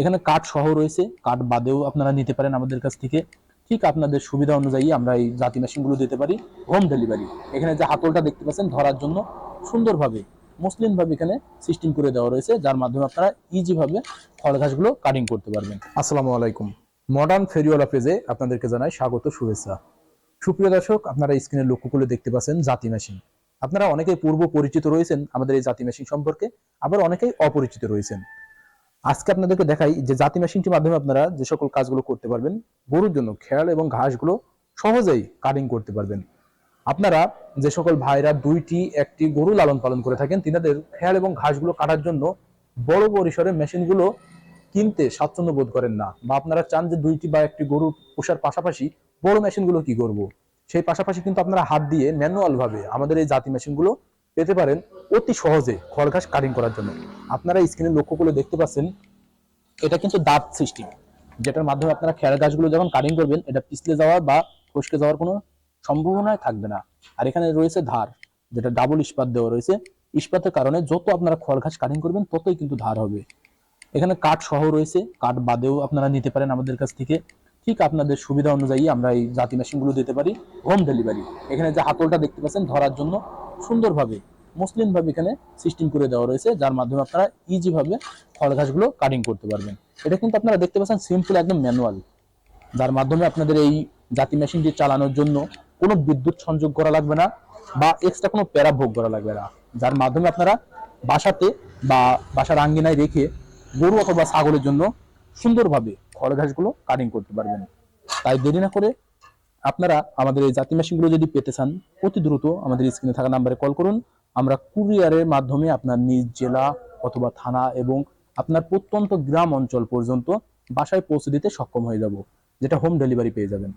এখানে কাঠ সহ রয়েছে। কাঠ বাদেও আপনারা নিতে পারেন আমাদের কাছ থেকে। ঠিক আপনাদের সুবিধা অনুযায়ী আমরা এই জাতি মেশিনগুলো দিতে পারি। Home delivery. এখানে যে হাতলটা দেখতে পাচ্ছেন ধরার জন্য সুন্দরভাবে মসৃণভাবে এখানে সিস্টেম করে দেওয়া রয়েছে, যার মাধ্যমে আপনারা ইজিভাবে ফল ঘাসগুলো কাটিং করতে পারবেন। আসসালামু আলাইকুম। মডার্ন ফেরিওয়ালা পেজে আপনাদেরকে জানাই স্বাগত, শুভেচ্ছা। সুপ্রিয় দর্শক, আপনারা স্ক্রিনে লক্ষ্য করে দেখতে পাচ্ছেন জাতি মেশিন আপনারা অনেকেই পূর্ব পরিচিত রয়েছেন আমাদের এই জাতি মেশিন সম্পর্কে, আবার অনেকেই অপরিচিত রয়েছেন। আজকে আপনাদেরকে দেখাই যে জাতি মেশিনটির মাধ্যমে আপনারা যে সকল কাজগুলো করতে পারবেন, গরুর জন্য খেয়াল এবং ঘাসগুলো সহজেই কাটিং করতে পারবেন। আপনারা যে সকল ভাইরা দুইটি, একটি গরু লালন পালন করে থাকেন, তিনাদের খেয়াল এবং ঘাসগুলো কাটার জন্য বড় পরিসরে মেশিনগুলো কিনতে স্বাচ্ছন্দ্য বোধ করেন না বা আপনারা চান যে দুইটি বা একটি গরু পোষার পাশাপাশি বড় মেশিনগুলো কি করব? সেই পাশাপাশি কিন্তু আপনারা হাত দিয়ে ম্যানুয়াল ভাবে আমাদের এই জাতি মেশিনগুলো পেতে পারেন অতি সহজে খড় ঘাস কাটিং করার জন্য। আপনারা স্ক্রিনে লক্ষ্য করে দেখতে পাচ্ছেন, এটা কিন্তু দাঁত সিস্টেম যেটার মাধ্যমে আপনারা খেয়ার গাছগুলো যখন কাটিং করবেন, এটা পিছলে যাওয়ার বা ফসকে যাওয়ার কোনো সম্ভাবনাই থাকবে না। আর এখানে রয়েছে ধার, যেটা ডাবল ইস্পাত দেওয়া রয়েছে। ইস্পাতের কারণে যত আপনারা খড় ঘাস কাটিং করবেন, ততই কিন্তু ধার হবে। এখানে কাঠ সহ রয়েছে কাঠ বাদেও আপনারা নিতে পারেন আমাদের কাছ থেকে। ঠিক আপনাদের সুবিধা অনুযায়ী আমরা এই জাতি মেশিনগুলো দিতে পারি হোম ডেলিভারি এখানে যে হাতলটা দেখতে পাচ্ছেন ধরার জন্য সুন্দরভাবে মসৃণভাবে এখানে সিস্টেম করে দেওয়া রয়েছে, যার মাধ্যমে আপনারা ইজিভাবে ফল ঘাসগুলো কাটিং করতে পারবেন। এটা কিন্তু আপনারা দেখতে পাচ্ছেন সিম্পল একদম ম্যানুয়াল যার মাধ্যমে আপনাদের এই জাতি মেশিনটি চালানোর জন্য কোনো বিদ্যুৎ সংযোগ করা লাগবে না বা এক্সট্রা কোনো প্যারা ভোগ করা লাগবে না, যার মাধ্যমে আপনারা বাসাতে বা বাসার আঙ্গিনায় রেখে গরু অথবা ছাগলের জন্য সুন্দরভাবে খড় ঘাসগুলো কাটিং করতে পারবেন। তাই দেরি না করে আপনারা আমাদের এই জাতি মেশিনগুলো যদি পেতে চান, অতি দ্রুত আমাদের স্ক্রিনে থাকা নাম্বারে কল করুন। আমরা কুরিয়ারের মাধ্যমে আপনার নিজ জেলা অথবা থানা এবং আপনার প্রত্যন্ত গ্রাম অঞ্চল পর্যন্ত বাসায় পৌঁছে দিতে সক্ষম হয়ে যাব, যেটা হোম ডেলিভারি পেয়ে যাবেন।